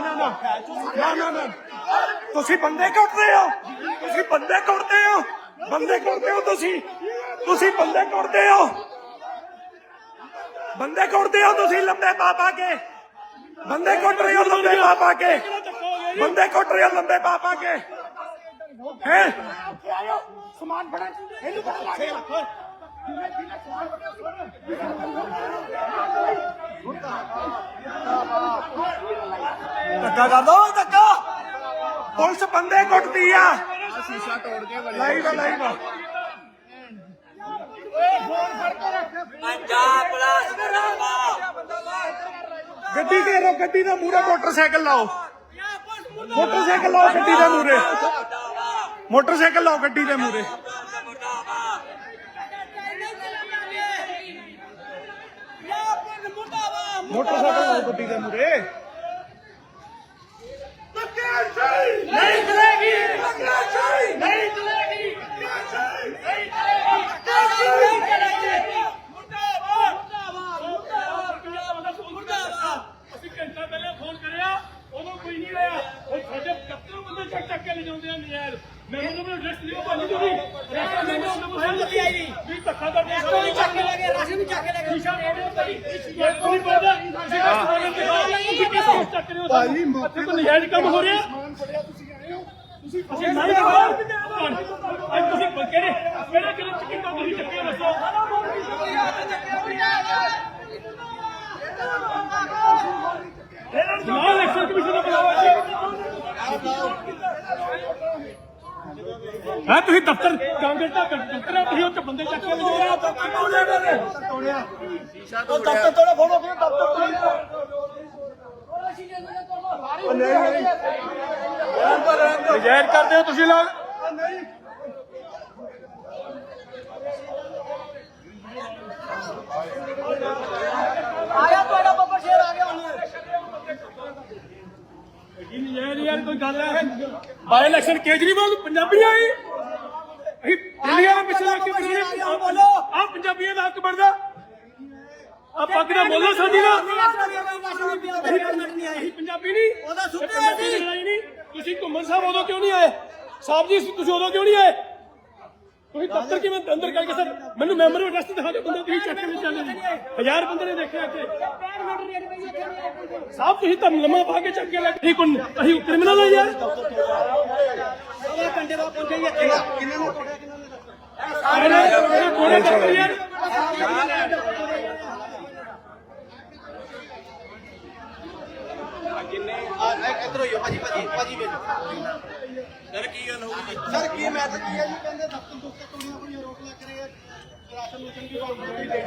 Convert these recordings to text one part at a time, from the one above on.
ਨਾ ਨਾ ਨਾ ਨਾ ਨਾ। ਤੁਸੀਂ ਬੰਦੇ ਕੁੱਟਦੇ ਹੋ। ਤੁਸੀਂ ਬੰਦੇ ਕੁੱਟਦੇ ਹੋ। ਬੰਦੇ ਕੁੱਟਦੇ ਹੋ ਤੁਸੀਂ। ਤੁਸੀਂ ਬੰਦੇ ਕੁੱਟਦੇ ਹੋ। ਬੰਦੇ ਕੁੱਟਦੇ ਹੋ ਤੁਸੀਂ ਲੰਬੇ ਪਾ ਕੇ। ਬੰਦੇ ਕੁੱਟ ਰਹੇ ਹੋ ਲੰਬੇ ਪਾ ਕੇ। ਬੰਦੇ ਕੁੱਟ ਰਹੇ ਹੋ ਲੰਬੇ ਪਾ ਕੇ। ਹੈ? ਸਮਾਨ ਫੜਾ। ਇਹਨੂੰ ਪਤਾ ਲੱਗ ਗਿਆ ਧੱਕਾ ਕਰ ਦੋ ਧੱਕਾ। ਪੁਲਿਸ ਬੰਦੇ ਕੁੱਟਦੀ ਆ। ਸ਼ੀਸ਼ਾ ਤੋੜ ਕੇ ਵਲੇ ਲਾਈਵ ਆ ਲਾਈਵ ਆ। ਪੰਜਾਬ ਪੁਲਿਸ ਮੁਰਦਾਬਾਦ। ਗੱਡੀ ਘੇਰੋ ਗੱਡੀ ਦੇ ਮੂਹਰੇ ਮੋਟਰਸਾਈਕਲ ਲਾਓ। ਮੋਟਰਸਾਈਕਲ ਲਾਓ ਗੱਡੀ ਦੇ ਮੂਹਰੇ। ਮੋਟਰਸਾਈਕਲ ਲਾਓ ਗੱਡੀ ਦੇ ਮੂਹਰੇ। ਮੋਟਰਸਾਈਕਲ ਲਾਓ ਗੱਡੀ ਦੇ ਮੂਹਰੇ। ਨਹੀਂ ਚਲੇਗੀ ਨਹੀਂ ਚਲੇਗੀ ਅਸੀਂ ਘੰਟਾ ਪਹਿਲਾਂ ਫੋਨ ਕਰਿਆ ਉਦੋਂ ਕੋਈ ਨਹੀਂ ਰਿਹਾ ਉਹ ਸਾਡੇ ਦਫ਼ਤਰੋਂ ਬੰਦੇ ਚੱਕ ਚੱਕ ਕੇ ਲੈ ਆ ਨਜ਼ਾਰ ਮੈਂ ਉਹਨਾਂ ਨੂੰ ਐਡਰੈਸ ਲਿਓ ਭਾਜੀ ਤੁਸੀਂ ਰਸਤਾ ਮੈਨੂੰ ਉਹਨਾਂ ਨੂੰ ਸਮਝ ਨਹੀਂ ਆਈ ਵੀ ਧੱਕਾ ਦਾ ਰਸਤਾ ਨਹੀਂ ਚੱਕ ਕੇ ਲੈ ਗਏ ਰਾਸ਼ਨ ਵੀ ਚੱਕ ਕੇ ਲੈ ਗਏ ਸ਼ੀਸ਼ਾ ਤੋੜਿਆ ਭਾਈ ਇਹ ਕੋਈ ਪਤਾ ਤੁਸੀਂ ਰਸਤਾ ਦੇ ਬਾਹਰ ਤੁਸੀਂ ਕਿੱਥੇ ਚੱਕ ਰਹੇ ਹੋ ਭਾਜੀ ਮੌਕੇ ਤੇ ਨਜਾਇਜ਼ ਕੰਮ ਹੋ ਰਿਹਾ? ਸਮਾਨ ਫੜਿਆ ਤੁਸੀਂ ਆਏ ਹੋ। ਤੁਸੀਂ ਅਸੀਂ ਨਹੀਂ ਅੱਜ ਤੁਸੀਂ ਕਿਹੜੇ ਕਿਹੜੇ ਕਿਹੜੇ ਚਿੱਟੇ ਤੁਸੀਂ ਚੱਕੇ ਦੱਸੋ? ਸਮਾਲ ਇਲੈਕਸ਼ਨ ਕਮਿਸ਼ਨ ਦਾ ਬੁਲਾਵਾ ਹਾਂ ਤੁਸੀਂ ਦਫ਼ਤਰ ਕਾਂਗਰਸ ਦਾ ਦਫ਼ਤਰ ਹੈ ਤੁਸੀਂ ਉੱਥੇ ਬੰਦੇ ਚੱਕ ਕੇ ਲਿਜਾ ਰਹੇ ਹੋ ਸ਼ੀਸ਼ਾ ਤੋੜ ਦਫ਼ਤਰ ਤੋੜਾ ਫੋਟੋ ਕਿਉਂ ਦਫ਼ਤਰ ਨਜਾਇਜ਼ ਕਰਦੇ ਹੋ ਤੁਸੀਂ ਲੋਕ? ਆਇਆ ਤੁਹਾਡਾ ਬੱਬਰ ਸ਼ੇਰ ਆ ਗਿਆ ਹੁਣ। ਇਹ ਨਜਾਇਜ਼ ਯਾਰ ਕੋਈ ਗੱਲ ਹੈ ਬਾਈ ਇਲੈਕਸ਼ਨ ਕੇਜਰੀਵਾਲ ਪੰਜਾਬੀ ਆਈ ਅਸੀਂ ਦਿੱਲੀਆਂ ਦੇ ਪਿੱਛੇ ਲੱਗ ਕੇ ਆ। ਬੋਲੋ। ਆ ਪੰਜਾਬੀਆਂ ਦਾ ਹੱਕ ਬਣਦਾ। ਆ ਪੱਗ ਦਾ ਬੋਲੋ ਸਾਡੀ ਦਾ। ਪੰਜਾਬੀ ਨਹੀਂ ਉਹਦਾ ਲੜਾਈ ਨਹੀਂ। ਤੁਸੀਂ ਘੁੰਮਣ ਸਾਹਿਬ ਉਦੋਂ ਕਿਉਂ ਨਹੀਂ ਆਏ? ਸਾਹਿਬ ਜੀ ਤੁਸੀਂ ਉਦੋਂ ਕਿਉਂ ਨਹੀਂ ਆਏ? ਤੁਸੀਂ ਦਫ਼ਤਰ ਕਿਵੇਂ ਅੰਦਰ ਕਰਕੇ ਸਰ ਮੈਨੂੰ ਮੈਂਬਰ ਅਡਰੈਸ ਦਿਖਾ ਦਿਓ ਬੰਦਾ ਤੁਸੀਂ ਚੈੱਕ ਨਹੀਂ ਚੱਲੇ ਹਜ਼ਾਰ ਬੰਦੇ ਨੇ ਦੇਖਿਆ ਇੱਥੇ। ਸਾਹਿਬ ਤੁਸੀਂ ਤਾਂ ਲੰਮਾ ਪਾ ਕੇ ਚੱਕ ਕੇ ਲੈ ਠੀਕ ਹੁਣ ਅਸੀਂ ਕ੍ਰਿਮੀਨਲ ਹੋ ਯਾਰ ਘੰਟੇ ਬਾਅਦ ਪਹੁੰਚੇ ਹੀ ਇੱਥੇ। ਕਿੰਨੇ ਨੂੰ ਤੋੜਿਆ ਕਿੰਨੇ ਨੂੰ ਕੋੜੇ ਚੱਕ ਯਾਰ ਇਧਰ ਹੋਈਓ ਭਾਜੀ ਭਾਜੀ ਭਾਜੀ ਵੇਖੋ। ਸਰ ਕੀ ਗੱਲ ਹੋ ਗਈ? ਸਰ ਕੀ ਮੈਂ ਤਾਂ ਕੀ ਹੈ ਜੀ ਕਹਿੰਦੇ ਦਫ਼ਤਰ ਦੁੱਖਤ ਤੋੜੀਆਂ ਆਪਣੀਆਂ ਰੋਕ ਲੱਗ ਰਹੇ ਆ ਰਾਸ਼ਨ ਰੂਸ਼ਨ ਦੀ ਬਾਤ ਨਹੀਂ ਦੇਖ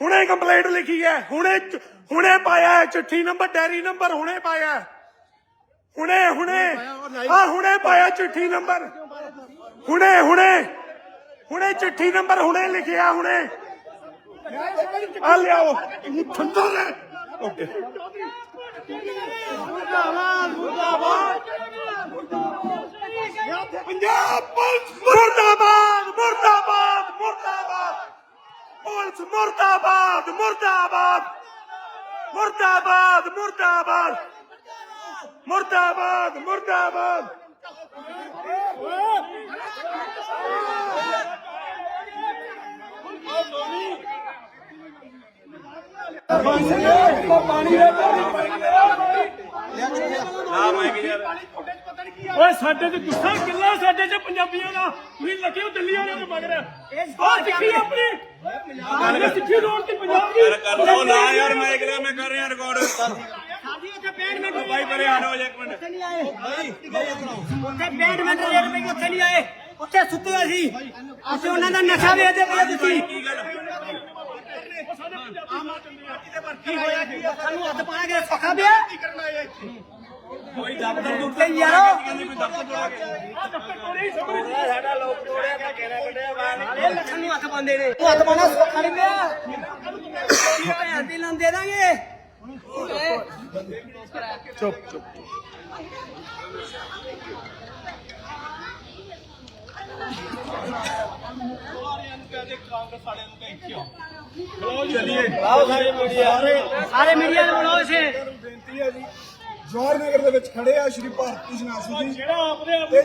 ਹੁਣੇ ਕੰਪਲੇਂਟ ਲਿਖੀ ਹੈ। ਹੁਣੇ ਹੁਣੇ ਪਾਇਆ ਹੈ ਚਿੱਠੀ ਨੰਬਰ ਡੈਰੀ ਨੰਬਰ ਹੁਣੇ ਪਾਇਆ ਹੈ। ਹੁਣੇ ਹੁਣੇ। ਆ ਹੁਣੇ ਪਾਇਆ ਚਿੱਠੀ ਨੰਬਰ। ਹੁਣੇ ਹੁਣੇ। ਹੁਣੇ ਚਿੱਠੀ ਨੰਬਰ ਹੁਣੇ ਲਿਖਿਆ ਹੁਣੇ। ਆ ਲਿਆਓ। ਇਹ ਠੰਡਾ ਹੈ। ਓਕੇ। ਪੰਜਾਬ ਮੁਰਦਾਬਾਦ ਮੁਰਦਾਬਾਦ ਮੁਰਦਾਬਾਦ ਪੁਲਿਸ ਮੁਰਦਾਬਾਦ ਮੁਰਦਾਬਾਦ ਮੁਰਦਾਬਾਦ ਮੁਰਦਾਬਾਦ ਮੁਰਦਾਬਾਦ ਮੁਰਦਾਬਾਦ ਓਏ ਸਾਡੇ ਤੇ ਗੁੱਸਾ ਕਿੰਨਾ ਸਾਡੇ ਚ ਪੰਜਾਬੀਆਂ ਦਾ? ਤੁਸੀਂ ਲੱਗੇ ਹੋ ਦਿੱਲੀ ਵਾਲਿਆਂ ਦੇ ਮਗਰ। ਆਹ ਸਿੱਖੀ ਆਪਣੀ। ਗੱਲ ਸਿੱਖੀ ਰੋਡ ਤੇ ਪੰਜਾਬ ਦੀ ਕਰ ਲਓ ਨਾ ਯਾਰ ਮੈਂ ਕਿਹਾ ਮੈਂ ਕਰ ਰਿਹਾ ਰਿਕਾਰਡ ਅਸੀਂ ਉੱਥੇ 65 ਮਿੰਟ ਬਾਈ ਪਰੇ ਆ ਜਾਓ ਇੱਕ ਮਿੰਟ। ਉੱਥੇ ਨਹੀਂ ਆਏ। ਉੱਥੇ 65 ਮਿੰਟ ਰੇਟ ਪਈ ਉੱਥੇ ਨਹੀਂ ਆਏ। ਉੱਥੇ ਸੁੱਤੇ ਹੋਏ ਸੀ। ਅਸੀਂ ਉਹਨਾਂ ਦਾ ਨਸ਼ਾ ਵੇਚਦੇ ਪਏ ਤੁਸੀਂ ਕੀ ਗੱਲ? ਕੀ ਹੋਇਆ ਕੀ ਆ? ਸਾਨੂੰ ਹੱਥ ਪਾ ਕੇ ਸੌਖਾ ਪਿਆ। ਕੋਈ ਦਫ਼ਤਰ ਤੋਂ ਤੇ ਯਾਰੋ ਕਹਿੰਦੇ ਕੋਈ ਦਫ਼ਤਰ ਤੋਂ ਆ ਕੇ ਆ ਦਫ਼ਤਰ ਕੋਲੇ ਹੀ ਸਮਝ ਸਾਡਾ ਲੋਕ ਤੋੜਿਆ ਤਾਂ ਕਹਿਣਾ ਕੱਢਿਆ ਬਾਹਰ ਇਹ ਲੱਖਾਂ ਨੂੰ ਹੱਥ ਪਾਉਂਦੇ ਨੇ। ਤੂੰ ਹੱਥ ਪਾਉਣਾ ਸੌਖਾ ਨਹੀਂ ਪਿਆ। ਭੈਣ ਦੀ ਲਾਂ ਦੇ ਦਾਂਗੇ ਸਾਰੇ ਮੀਡੀਆ ਨੂੰ ਬੁਲਾਓ ਇਸੇ ਬੇਨਤੀ ਹੈ ਜੀ। ਜਵਾਹਰ ਨਗਰ ਦੇ ਵਿੱਚ ਖੜੇ ਆ ਸ਼੍ਰੀ ਭਾਰਤੀ ਜਨਾਸੀ ਜੀ। ਜਿਹੜਾ ਆਪਦੇ ਆਪ ਤੇ